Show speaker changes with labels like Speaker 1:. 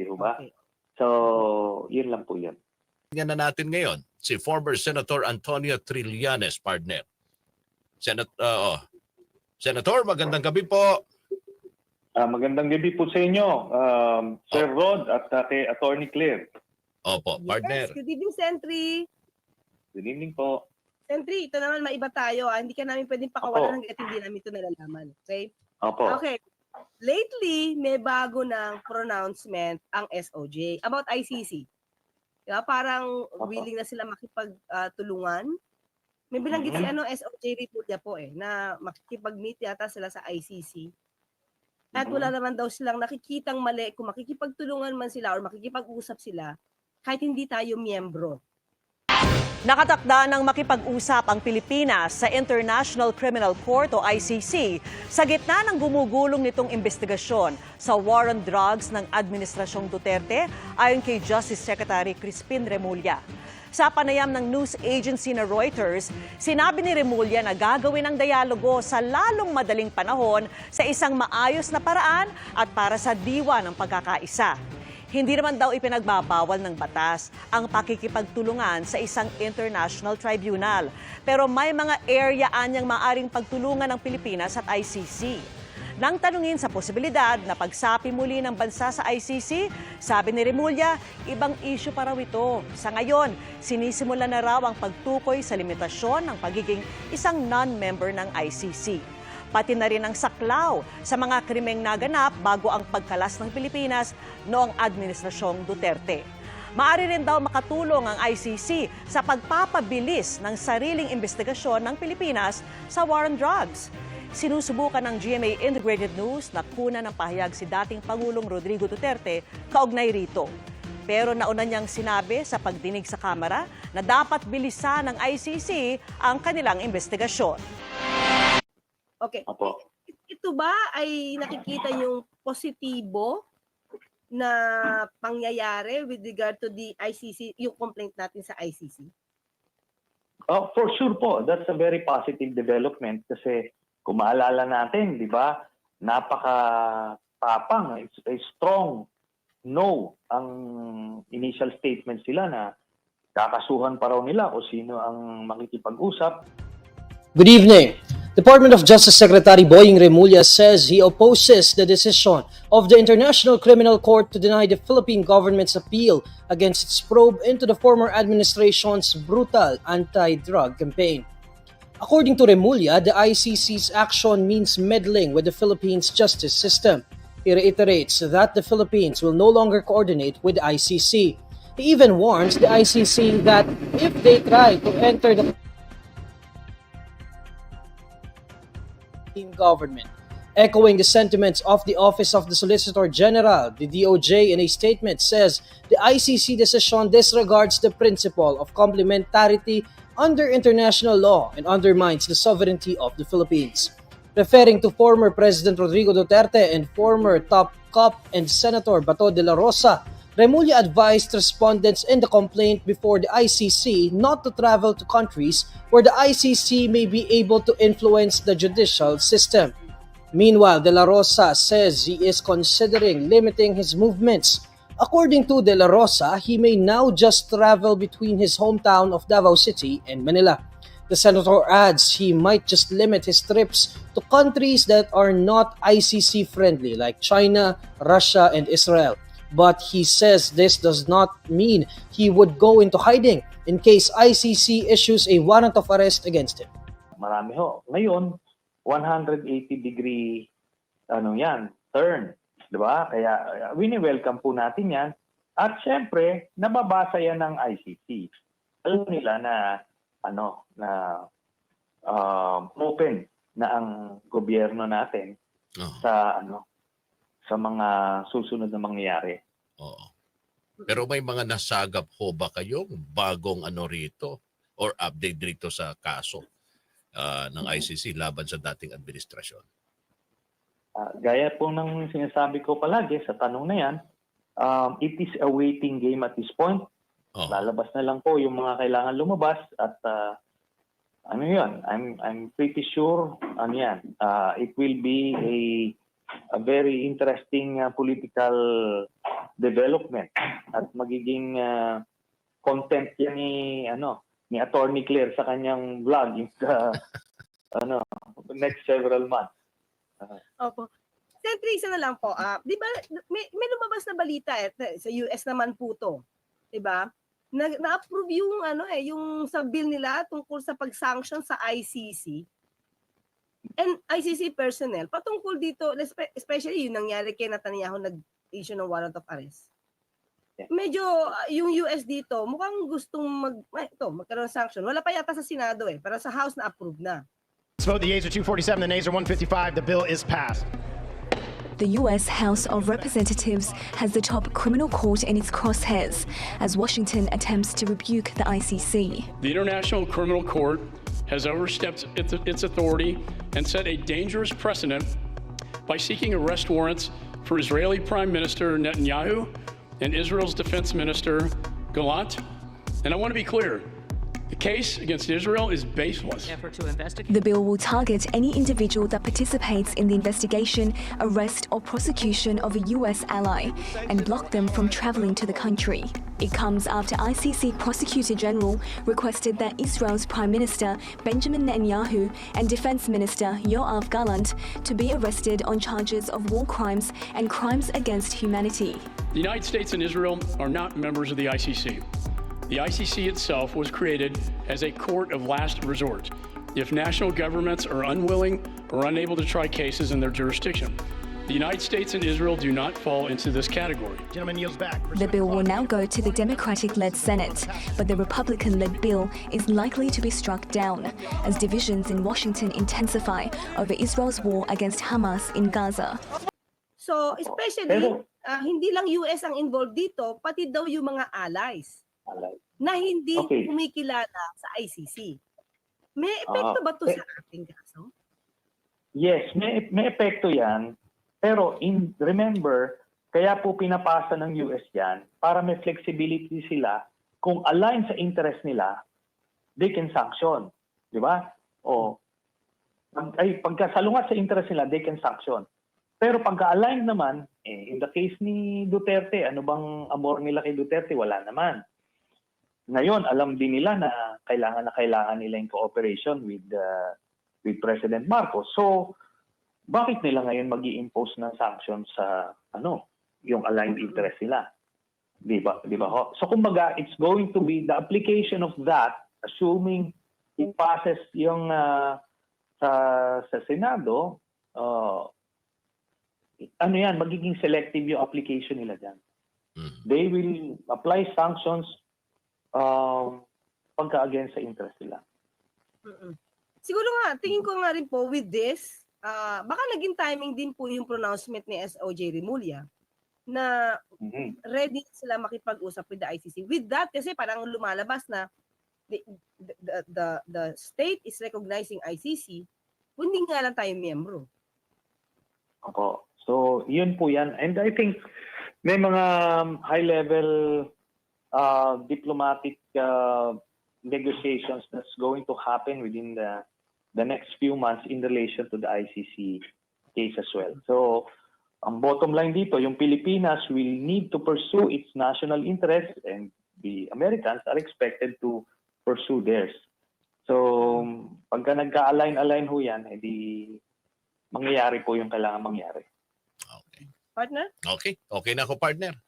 Speaker 1: Di ho ba?
Speaker 2: Okay.
Speaker 1: So, yun lang po yun.
Speaker 3: Tingnan na natin ngayon si former Senator Antonio Trillanes, partner. Senat, uh, oh. Senator, magandang gabi po.
Speaker 1: Ah, magandang gabi po sa inyo, um, Sir Rod at uh, kay Attorney Claire.
Speaker 3: Opo, partner.
Speaker 2: Yes, good evening, Sentry.
Speaker 1: Good evening po.
Speaker 2: Sentry, ito naman maiba tayo. Ah. Hindi ka namin pwedeng pakawalan hanggat hindi namin ito nalalaman. Okay?
Speaker 1: Opo.
Speaker 2: Okay. Lately, may bago ng pronouncement ang SOJ about ICC. Diba? Parang willing na sila makipagtulungan. may binanggit si
Speaker 1: Mhm.
Speaker 2: ano SOJ Repulya po eh na makikipag-meet yata sila sa ICC. At
Speaker 1: Mhm.
Speaker 2: wala naman daw silang nakikitang mali kung makikipagtulungan man sila or makikipag-usap sila kahit hindi tayo miyembro.
Speaker 4: Nakatakda ng makipag-usap ang Pilipinas sa International Criminal Court o ICC sa gitna ng gumugulong nitong investigasyon sa war on drugs ng Administrasyong Duterte ayon kay Justice Secretary Crispin Remulla. Sa panayam ng news agency na Reuters, sinabi ni Remulla na gagawin ang dialogo sa lalong madaling panahon sa isang maayos na paraan at para sa diwa ng pagkakaisa. Hindi naman daw ipinagbabawal ng batas ang pakikipagtulungan sa isang international tribunal. Pero may mga area anyang maaring pagtulungan ng Pilipinas at ICC. Nang tanungin sa posibilidad na pagsapi muli ng bansa sa ICC, sabi ni Remulla, ibang issue pa raw ito. Sa ngayon, sinisimula na raw ang pagtukoy sa limitasyon ng pagiging isang non-member ng ICC pati na rin ang saklaw sa mga krimeng naganap bago ang pagkalas ng Pilipinas noong Administrasyong Duterte. Maari rin daw makatulong ang ICC sa pagpapabilis ng sariling investigasyon ng Pilipinas sa war on drugs. Sinusubukan ng GMA Integrated News na kuna ng pahayag si dating Pangulong Rodrigo Duterte kaugnay rito. Pero nauna niyang sinabi sa pagdinig sa Kamara na dapat bilisan ng ICC ang kanilang investigasyon.
Speaker 2: Okay.
Speaker 1: Opo.
Speaker 2: Ito ba ay nakikita yung positibo na pangyayari with regard to the ICC, yung complaint natin sa ICC?
Speaker 1: Oh, for sure po, that's a very positive development kasi kung maalala natin, di ba, napaka tapang, it's a strong no ang initial statement sila na kakasuhan pa raw nila kung sino ang makikipag-usap.
Speaker 5: Good evening. Department of Justice Secretary Boying Remulla says he opposes the decision of the International Criminal Court to deny the Philippine government's appeal against its probe into the former administration's brutal anti-drug campaign. According to Remulla, the ICC's action means meddling with the Philippines justice system. He reiterates that the Philippines will no longer coordinate with the ICC. He even warns the ICC that if they try to enter the team government. Echoing the sentiments of the Office of the Solicitor General, the DOJ in a statement says the ICC decision disregards the principle of complementarity under international law and undermines the sovereignty of the Philippines. Referring to former President Rodrigo Duterte and former top cop and Senator Bato de la Rosa, Remulla advised respondents in the complaint before the ICC not to travel to countries where the ICC may be able to influence the judicial system. Meanwhile, De La Rosa says he is considering limiting his movements. According to De La Rosa, he may now just travel between his hometown of Davao City and Manila. The senator adds he might just limit his trips to countries that are not ICC friendly like China, Russia, and Israel. But he says this does not mean he would go into hiding in case ICC issues a warrant of arrest against him.
Speaker 1: Marami ho. Ngayon, 180 degree ano yan, turn, 'di ba? Kaya uh, wini-welcome po natin 'yan. At syempre, nababasa yan ng ICC. Alam nila na ano na um, open na ang gobyerno natin
Speaker 3: Oh,
Speaker 1: sa ano sa mga susunod na mangyayari.
Speaker 3: oo. Pero may mga nasagap ho ba kayong bagong ano rito or update dito sa kaso ah, ng ICC laban sa dating administrasyon?
Speaker 1: Ah, gaya po ng sinasabi ko palagi sa tanong na yan, um, it is a waiting game at this point.
Speaker 3: Oh,
Speaker 1: Lalabas na lang po yung mga kailangan lumabas at ah, ano yun, I'm, I'm pretty sure ano yan, ah, it will be a a very interesting uh, political development at magiging uh, content yan ni ano ni Attorney Claire sa kanyang vlog in the ano next several months.
Speaker 2: Opo. Sentry, isa na lang po. Ah, 'di ba may, may lumabas na balita eh, sa US naman po 'to. 'Di ba? Na, na-approve yung ano eh, yung sa bill nila tungkol sa pag-sanction sa ICC and ICC personnel patungkol dito, espe- especially yung nangyari kay Netanyahu nag-issue ng warrant of arrest. Medyo ah, yung US dito, mukhang gustong mag, ay, ito, magkaroon ng sanction. Wala pa yata sa Senado eh, pero sa House na approve na.
Speaker 6: Let's vote the yeas are 247, the nays are 155. The bill is passed.
Speaker 7: The US House of Representatives has the top criminal court in its crosshairs as Washington attempts to rebuke the ICC.
Speaker 8: The International Criminal Court has overstepped its, authority and set a dangerous precedent by seeking arrest warrants for Israeli Prime Minister Netanyahu and Israel's Defense Minister Gallant. And I want to be clear case against Israel is baseless.
Speaker 7: The bill will target any individual that participates in the investigation, arrest, or prosecution of a US ally and block them from traveling to the country. It comes after ICC Prosecutor General requested that Israel's Prime Minister Benjamin Netanyahu and Defense Minister Yoav Gallant to be arrested on charges of war crimes and crimes against humanity.
Speaker 8: The United States and Israel are not members of the ICC. The ICC itself was created as a court of last resort if national governments are unwilling or unable to try cases in their jurisdiction. The United States and Israel do not fall into this category.
Speaker 6: Gentleman yields back.
Speaker 7: The bill will now go to the Democratic led Senate, but the Republican led bill is likely to be struck down as divisions in Washington intensify over Israel's war against Hamas in Gaza.
Speaker 2: So, especially,
Speaker 1: Pero-
Speaker 2: ah, hindi lang US ang involved dito, pati daw yung mga allies na hindi
Speaker 1: Okay.
Speaker 2: kumikilala sa ICC. May epekto
Speaker 1: Ah,
Speaker 2: ba to
Speaker 1: eh-
Speaker 2: sa ating kaso?
Speaker 1: Yes, may may epekto 'yan. Pero in remember, kaya po pinapasa ng US 'yan para may flexibility sila kung align sa interest nila, they can sanction, 'di ba? O pag, ay pagkasalungat sa interest nila, they can sanction. Pero pagka-align naman, eh, in the case ni Duterte, ano bang amor nila kay Duterte? Wala naman. Ngayon, alam din nila na kailangan na kailangan nila yung cooperation with uh, with President Marcos. So, bakit nila ngayon mag impose ng sanctions sa ano, yung aligned interest nila? 'Di ba? 'Di ba? ho? So kumbaga, it's going to be the application of that assuming it passes yung ah, sa sa Senado, uh, ano yan, magiging selective yung application nila diyan.
Speaker 3: Mm.
Speaker 1: They will apply sanctions um, pagka against sa interest nila.
Speaker 2: Mm-mm. Siguro nga, tingin ko nga rin po with this, ah, baka naging timing din po yung pronouncement ni SOJ Remulla na
Speaker 1: Mhm.
Speaker 2: ready sila makipag-usap with the ICC. With that, kasi parang lumalabas na the, the, the, the state is recognizing ICC, hindi nga lang tayo miyembro.
Speaker 1: Opo. So, yun po yan. And I think may mga high-level uh, diplomatic uh, negotiations that's going to happen within the the next few months in relation to the ICC case as well. So, ang bottom line dito, yung Pilipinas will need to pursue its national interests and the Americans are expected to pursue theirs. So, pagka nagka-align-align ho yan, edi mangyayari po yung kailangan mangyari.
Speaker 3: Okay.
Speaker 2: Partner?
Speaker 3: Okay. Okay na ako, partner.